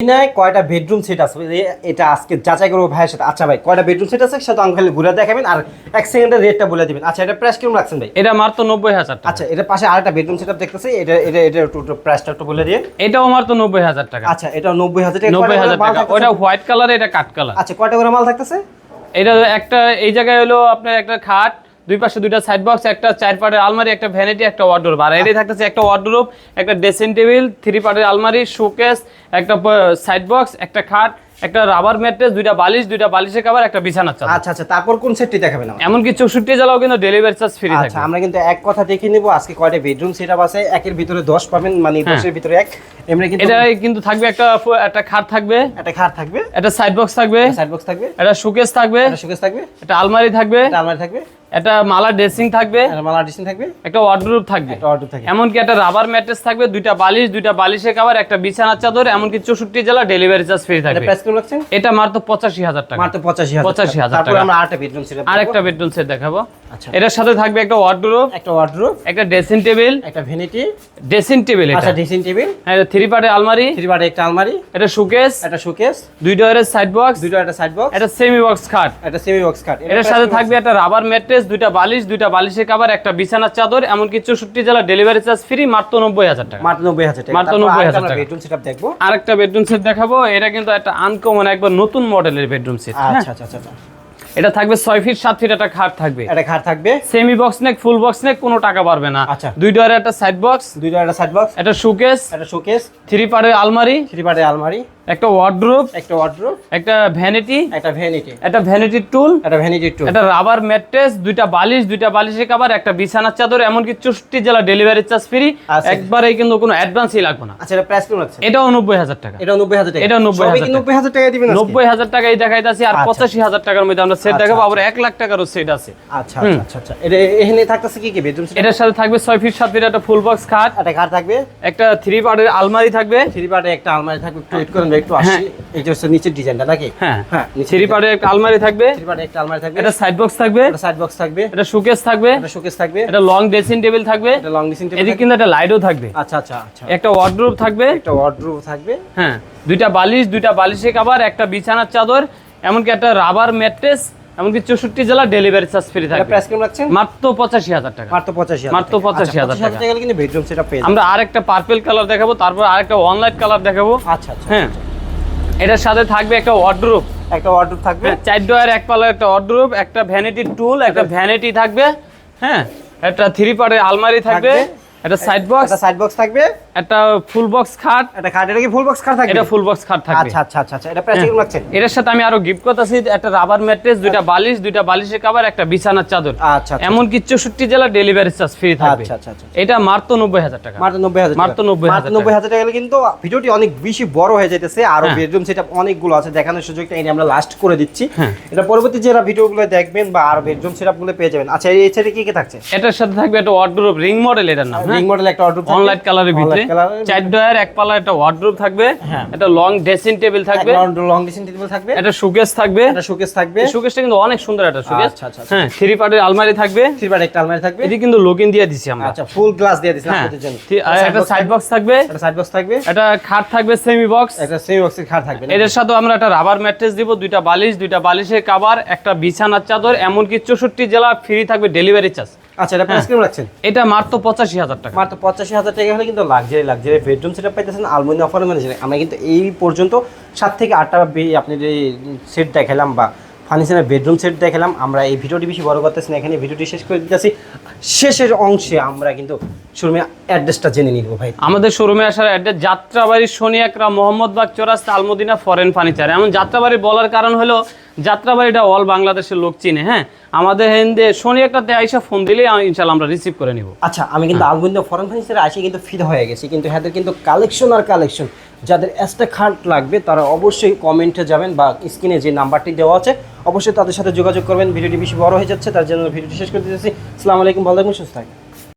নাই কয়টা bedroom set আছে? এটা আজকে যাচাই করব ভাইয়ের সাথে। আচ্ছা ভাই কয়টা বেডরুম সেট আছে? সেটা আঙ্কেল ঘুরে দেখাবেন আর এক সেকেন্ডের রেটটা বলে দিবেন। আচ্ছা এটা প্রাইস কীরকম রাখছেন ভাই? এটা মাত্র নব্বই হাজার আচ্ছা এটা পাশে আরেকটা বেডরুম সেট দেখতেছি। এটা এটা এটা প্রাইসটা একটু বলে দিয়ে এটাও মাত্র নব্বই হাজার টাকা। আচ্ছা এটা নব্বই হাজার টাকা। নব্বই হাজার টাকা? ওটা হোয়াইট কালার এটা কাট কালার আচ্ছা কয়টা করে মাল থাকতেছে? এটা একটা এই জায়গায় হলো আপনার একটা খাট দুই পাশে দুইটা সাইড বক্স একটা চার পাটের আলমারি একটা ভ্যানিটি একটা ওয়ার্ডরোব আর এটাই থাকতেছে একটা ওয়ার্ডরোব একটা ড্রেসিং টেবিল থ্রি পাটের আলমারি শোকেস একটা সাইড বক্স একটা খাট একটা রাবার ম্যাট্রেস দুইটা বালিশ দুইটা বালিশের কাভার একটা বিছানার চাদর। আচ্ছা আচ্ছা তারপর কোন সেটটি দেখাবেন আমার এমনকি চৌষট্টি জেলাও কিন্তু ডেলিভারি চার্জ ফ্রি আচ্ছা আমরা কিন্তু এক কথা দেখে নিব আজকে কয়টা বেডরুম সেট আপ আছে? একের ভিতরে দশ পাবেন মানে হ্যাঁ। দশের ভিতরে এক। এমনি কিন্তু এটা কিন্তু থাকবে একটা একটা খাট থাকবে। একটা খাট থাকবে। একটা সাইড বক্স থাকবে। সাইড বক্স থাকবে। একটা শোকেস থাকবে। একটা শোকেস থাকবে। একটা আলমারি থাকবে। একটা আলমারি থাকবে। একটা মালা ড্রেসিং থাকবে মালা ড্রেসিং থাকবে। একটা ওয়ার্ডরোব থাকবে। একটা অর্ডার থাকবে এমনকি একটা রাবার ম্যাট্রেস থাকবে দুইটা বালিশ দুইটা বালিশের কভার একটা বিছানার চাদর এমনকি চৌষট্টি জেলা ডেলিভারি চার্জ ফ্রি এটা থাকবে। প্রাইস কত লাগছে এটা মাত্র পঁচাশি হাজার টাকা। মাত্র পঁচাশি হাজার 85,000 তারপর টাকা। আমরা আরেকটা বেডরুম সেট আর একটা বেডরুম সেট দেখাবো। আচ্ছা। এটার সাথে থাকবে একটা ওয়ার্ডরোব একটা ওয়ার্ডরোব একটা ড্রেসিং টেবিল একটা ভ্যানিটি ড্রেসিং টেবিল এটা। আচ্ছা ড্রেসিং টেবিল হ্যাঁ থ্রি পার্টের আলমারি থ্রি বারে একটা আলমারি এটা শোকেস একটা শোকেস দুই ডয়ারের সাইড বক্স দুটো একটা সাইড বক্স একটা সেমি বক্স খাট একটা সেমি বক্স কাট এটার সাথে থাকবে একটা রাবার ম্যাট্রেস দুইটা বালিশ দুইটা বালিশের কাভার একটা বিছানার চাদর এমনকি চৌষট্টি জেলা ডেলিভারি চার্জ ফ্রি মাত্র নব্বই হাজার টাকা। মাত্র নব্বই হাজার টাকা। মাত্র 90,000 আরেকটা টাকা। বেডরুম সেট আপ দেখব। আরেকটা বেডরুম সেট দেখাবো এটা কিন্তু একটা আনকমন একবার নতুন মডেলের বেডরুম সেট আচ্ছা আচ্ছা আচ্ছা। এটা থাকবে ছয় ফিট সাত ফিট একটা খাট থাকবে। একটা খাট থাকবে। সেমি বক্স নেক ফুল বক্স নেক কোনো টাকা পারবে না। আচ্ছা। দুই ডোয়ারের একটা সাইড বক্স দুটো একটা সাইড বক্স একটা শোকেস একটা শোকেস থ্রি পার্টের আলমারি থ্রি বারে আলমারি। একটা ওয়ার্ড্রোব একটা ওয়ার্ডরোব একটা ভ্যানিটি একটা ভ্যানিটি একটা ভ্যানিটি টুল একটা ভ্যানিটি টু একটা রাবার ম্যাট্রেস দুইটা বালিশ দুইটা বালিশের কাভার একটা বিছানার চাদর এমনকি চৌষট্টি জেলা ডেলিভারি চার্জ ফ্রি আচ্ছা। একবারে কিন্তু কোনো অ্যাডভান্সই লাগবে না। আচ্ছা এটা প্রাইস কেমন আছে? নব্বই হাজার টাকা। এটা নব্বই হাজার টাকা। এটা 90,000 টাকা। নব্বই হাজার টাকা। দিবেন আজকে? নব্বই হাজার টাকাই দেখাইতেছি। আর আচ্ছা। পঁচাশি হাজার টাকার মধ্যে আমরা সেট আচ্ছা, দেখাবো আচ্ছা। আবার এক লাখ টাকারও সেট আছে। আচ্ছা আচ্ছা আচ্ছা আচ্ছা। এটা এখানে থাকতেছে কি কি? বেডরুম সেট এটার সাথে থাকবে ছয় ফিট সাত ফিট একটা ফুল বক্স খাট। একটা খাট থাকবে? একটা থ্রি পার্টের আলমারি থাকবে। থ্রি পার্টে একটা আলমারি থাকবে একটু ওয়েট করেন একটু আসি। এটা হচ্ছে নিচের ডিজাইনটা নাকি? হ্যাঁ। হ্যাঁ থ্রি একটা আলমারি থাকবে। থ্রি পার্টে একটা আলমারি থাকবে। একটা সাইড বক্স থাকবে। সাইড বক্স থাকবে। একটা শোকেস থাকবে। শোকেস থাকবে। একটা লং ড্রেসিং টেবিল থাকবে। লং ডিসিং টেবিল এদিকে কিন্তু একটা লাইটও থাকবে। আচ্ছা আচ্ছা আচ্ছা। একটা ওয়ার্ড্রোব থাকবে। একটা ওয়ার্ডরোব থাকবে। হ্যাঁ দুইটা বালিশ দুইটা বালিশের কাভার একটা বিছানার চাদর এমনকি একটা রাবার ম্যাট্রেস এমনকি চৌষট্টি জেলা ডেলিভারি চার্জ ফ্রি থাকবে। প্রাইস কেমন রাখছেন? মাত্র পঁচাশি হাজার টাকা। মাত্র পঁচাশি মাত্র। 85,000 আচ্ছা, 85,000 টাকা। কিন্তু বেডরুম সেটা পেয়ে আমরা আরেকটা পার্পেল কালার দেখাবো তারপর আরেকটা অনলাইট কালার দেখাবো। আচ্ছা আচ্ছা হ্যাঁ। এটার সাথে থাকবে একটা ওয়ার্ড্রোব একটা ওয়ার্ডরোব থাকবে। চার ডয়ার এক পাল্লার একটা ওয়ার্ড্রোব একটা ভ্যানিটি টুল একটা ভ্যানিটি থাকবে। হ্যাঁ একটা থ্রি পার্টের আলমারি থাকবে। একটা সাইড বক্স সাইড বক্স থাকবে। একটা ফুল বক্স খাট। একটা খাট এটা কি ফুল বক্স খাট থাকবে? এটা ফুল বক্স খাট থাকবে। আচ্ছা আচ্ছা আচ্ছা আচ্ছা এটা প্রাইস কেমন লাগছে। এটার সাথে আমি আরও গিফট করতেছি একটা রাবার ম্যাট্রেস দুইটা বালিশ দুইটা বালিশের কাভার একটা বিছানার চাদর। আচ্ছা এমন কি চৌষট্টি জেলা ডেলিভারি চার্জ ফ্রি থাকবে। আচ্ছা আচ্ছা আচ্ছা। এটা মাত্র নব্বই হাজার টাকা। মাত্র নব্বই হাজার মাত্র 90,000 মাত্র নব্বই হাজার টাকা কিন্তু ভিডিওটি অনেক বেশি বড় হয়ে যেতেছে আরও হ্যাঁ। বেডরুম সেটা অনেকগুলো আছে দেখানোর সুযোগটা এনে আমরা লাস্ট করে দিচ্ছি। হ্যাঁ। এটা পরবর্তী যারা ভিডিওগুলো দেখবেন বা আরও বেডরুম সেটআপগুলো পেয়ে যাবেন। আচ্ছা এই ছেড়ে কি কি থাকছে? এটার সাথে থাকবে একটা ওয়ার্ড্রোব রিং মডেল এটার নাম রিং মডেল একটা অর্ডার অনলাইট কালারের ভিতরে। চার ডয়ার এক পাল্লা একটা ওয়ার্ড্রোব থাকবে হ্যাঁ। একটা লং ড্রেসিং টেবিল থাকবে লং ডিসটেন্স টেবিল থাকবে। একটা শোকেস থাকবে। একটা শোকেস থাকবে। শোকেসটা কিন্তু অনেক সুন্দর একটা শোকেস আচ্ছা, আচ্ছা, আচ্ছা। হ্যাঁ থ্রি পার্টের আলমারি থাকবে। থ্রি বারে একটা আলমারি থাকবে। এটি কিন্তু দিয়ে দিছি আমরা। আচ্ছা ফুল গ্লাস দিয়ে দিছিলাম হ্যাঁ আপনাদের জন্য। একটা সাইড বক্স থাকবে। একটা সাইড বক্স থাকবে। একটা খাট থাকবে সেমি বক্স একটা সেমি বক্সের খাট থাকবে। না? এদের সাথে আমরা একটা রাবার ম্যাট্রেস দিব দুইটা বালিশ দুইটা বালিশের কাভার একটা বিছানার চাদর এমনকি চৌষট্টি জেলা ফ্রি থাকবে ডেলিভারি চার্জ আচ্ছা এটা প্রাইস কেমন রাখছেন এটা মাত্র পঁচাশি হাজার টাকা। মাত্র পঁচাশি হাজার টাকা হলে কিন্তু লাক্সারি লাক্সারি বেডরুম সেটা পাইতেছেন আলমোনি অফার মানে আমরা কিন্তু এই পর্যন্ত সাত থেকে আটটা বে- আপনি যে সেট দেখালাম বা ফার্নিচারের বেডরুম সেট দেখালাম আমরা এই ভিডিওটি বেশি বড় করতেছি না এখানে ভিডিওটি শেষ করে দিতেছি। শেষের অংশে আমরা কিন্তু শোরুমে অ্যাড্রেসটা জেনে নিব ভাই। আমাদের শোরুমে আসার অ্যাড্রেস যাত্রাবাড়ি শনি একরা মোহাম্মদবাগ চৌরাস্তা আলমদিনা ফরেন ফার্নিচার এমন যাত্রাবাড়ি বলার কারণ হলো যাত্রাবাড়িটা অল বাংলাদেশের লোক চিনে হ্যাঁ? আমাদের হেন্দে শনি একটাতে আইসা ফোন দিলে ইনশাল্লাহ আমরা রিসিভ করে নিব। আচ্ছা আমি কিন্তু আলমোনি ফরেন ফার্নিচারে আসে কিন্তু ফিট হয়ে গেছি কিন্তু হ্যাঁ কিন্তু কালেকশন আর কালেকশন যাদের এক্সট্রা খাট লাগবে তারা অবশ্যই কমেন্টে যাবেন বা স্ক্রিনে যে নাম্বারটি দেওয়া আছে অবশ্যই তাদের সাথে যোগাযোগ করবেন ভিডিওটি বেশি বড় হয়ে যাচ্ছে তার জন্য ভিডিওটি শেষ করে দিতেছি। আসসালামু আলাইকুম ভালো থাকবেন সুস্থ থাকবেন।